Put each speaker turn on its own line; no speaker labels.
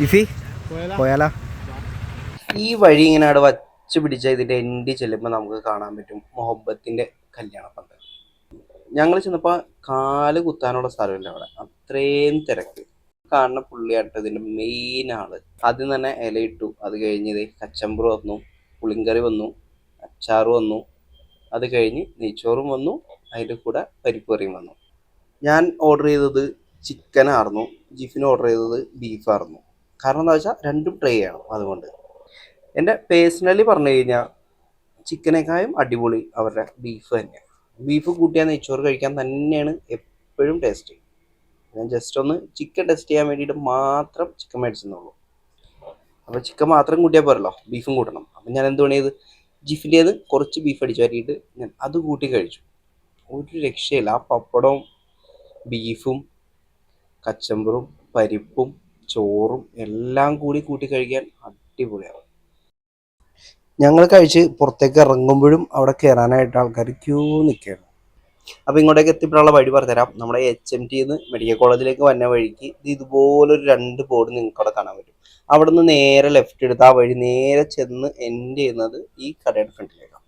Gephi
പോയാലോ?
പോയാലോ? ഈ വഴി ഇങ്ങനെ അവിടെ വച്ച് പിടിച്ച ഇതിന്റെ എൻഡ് ചെല്ലുമ്പോൾ നമുക്ക് കാണാൻ പറ്റും മൊഹബത്തിന്റെ കല്യാണ പന്തൽ. ഞങ്ങൾ ചെന്നപ്പോൾ കാൽ കുത്താനുള്ള സ്ഥലമില്ല അവിടെ. അത്രയും തിരക്ക്. കാണുന്ന പുള്ളിയായിട്ട് ഇതിന്റെ മെയിൻ ആൾ. ആദ്യം തന്നെ ഇലയിട്ടു അത് കഴിഞ്ഞത് കച്ചമ്പറ് വന്നു പുളിങ്കറി വന്നു അച്ചാറ് വന്നു. അത് കഴിഞ്ഞ് നെയ്ച്ചോറും വന്നു. അതിന്റെ കൂടെ പരിപ്പറിയും വന്നു. ഞാൻ ഓർഡർ ചെയ്തത് ചിക്കൻ ആയിരുന്നു ജിഫിന് ഓർഡർ ചെയ്തത് ബീഫായിരുന്നു കാരണം എന്താ വെച്ചാൽ രണ്ടും ട്രൈ ചെയ്യണം അതുകൊണ്ട്. എന്റെ പേഴ്സണലി പറഞ്ഞു കഴിഞ്ഞാൽ ചിക്കനേക്കാളും അടിപൊളി അവരുടെ ബീഫ് തന്നെയാണ് ബീഫ് കൂട്ടിയാൽ നെയ്ച്ചോറ് കഴിക്കാൻ തന്നെയാണ് എപ്പോഴും ടേസ്റ്റ് ഞാൻ ജസ്റ്റ് ഒന്ന് ചിക്കൻ ടെസ്റ്റ് ചെയ്യാൻ വേണ്ടിയിട്ട് മാത്രം ചിക്കൻ മേടിച്ചെന്നുള്ളൂ. അപ്പോൾ ചിക്കൻ മാത്രം കൂട്ടിയാൽ പോരല്ലോ ബീഫും കൂട്ടണം. അപ്പം ഞാൻ എന്ത് പണിയത് ജിഫിന്റേത് കുറച്ച് ബീഫ് അടിച്ചു പറ്റിയിട്ട് ഞാൻ അത് കൂട്ടി കഴിച്ചു. ഒരു രക്ഷയില്ല. ആ പപ്പടവും ബീഫും കച്ചമ്പറും പരിപ്പും ചോറും എല്ലാം കൂടി കൂട്ടി കഴിക്കാൻ അടിപൊളിയാണ് ഞങ്ങൾ കഴിച്ച് പുറത്തേക്ക് ഇറങ്ങുമ്പോഴും അവിടെ കയറാനായിട്ട് ആൾക്കാർ ക്യൂ നിൽക്കുകയാണ്. അപ്പോൾ ഇങ്ങോട്ടേക്ക് എത്തിപ്പെടാനുള്ള വഴി പറഞ്ഞുതരാം. നമ്മുടെ എച്ച് എം ടിന്ന് മെഡിക്കൽ കോളേജിലേക്ക് വന്ന വഴിക്ക് ഇത് ഇതുപോലൊരു രണ്ട് ബോർഡ് നിങ്ങൾക്ക് അവിടെ കാണാൻ പറ്റും. അവിടെ നിന്ന് നേരെ ലെഫ്റ്റ് എടുത്ത് ആ വഴി നേരെ ചെന്ന് എൻഡ് ചെയ്യുന്നത് ഈ കടയുടെ ഫ്രണ്ടിലേക്കാണ്